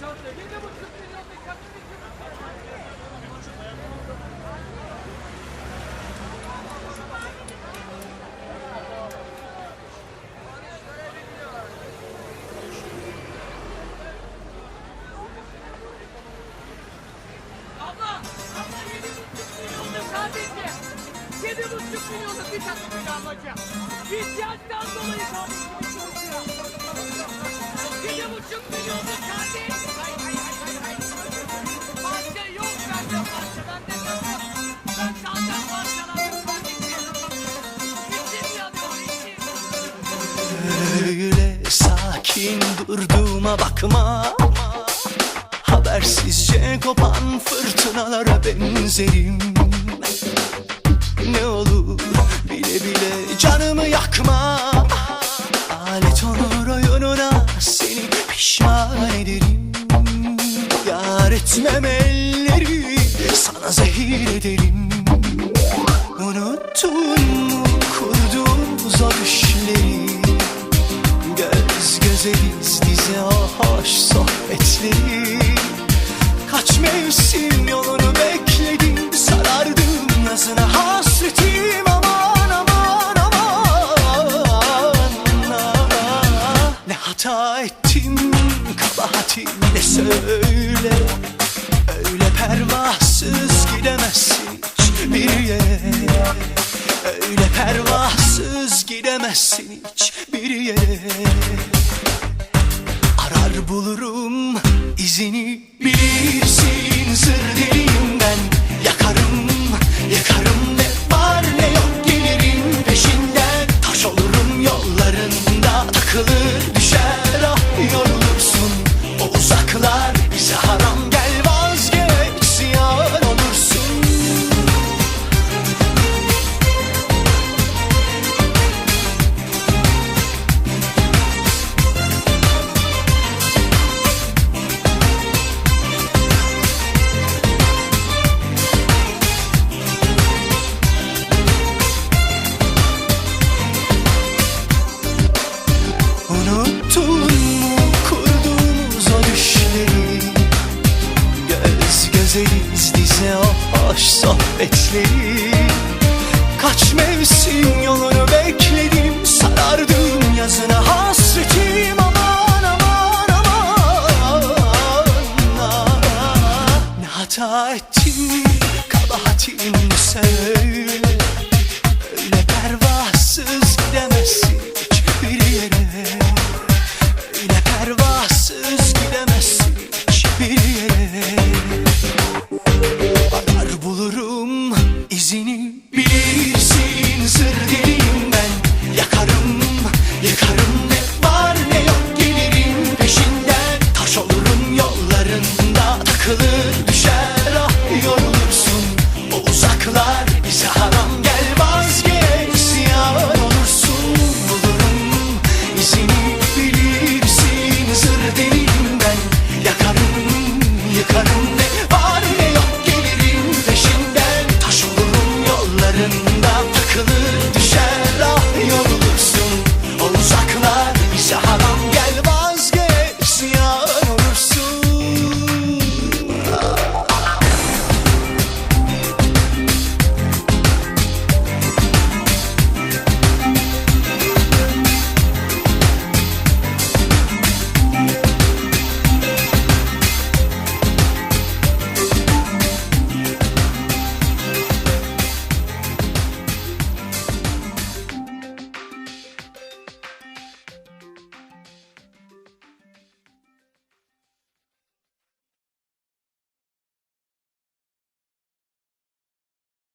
çanta. Yedi buçuk milyon bir kadın Abla! Abla yedi buçuk milyonluk bir takım ablacığım. İhtiyaçtan dolayı kardeşim çalışıyor. Öyle sakin durduğuma bakma. Habersizce kopan fırtınalara benzerim. Ne olur bile bile canımı yakma. Alet olur oyununa seni pişman ederim. Yar etmem elleri sana zehir ederim. Unuttun mu kurduğumuz o düşleri hata ettim kabahatim ne söyle. Öyle pervasız gidemezsin hiçbir yere Öyle pervasız gidemezsin hiçbir yere Arar bulurum izini bilirsin sır özeliz dize apaş sohbetleri. Kaç mevsim yolunu bekledim sarardım yazına hasretim. Aman aman aman, aman. Ne hata ettim kabahatim sen seni. Bilirsin sır deliyim ben. Yakarım, yakarım ne var ne yok. Gelirim peşinden. Taş olurum yollarında. Takılır düşer ah yorulursun. O uzaklar bize haram. Gel vazgeç Siyah olursun. Bulurum izini. Bilirsin sır deliyim ben. Yakarım, yakarım ne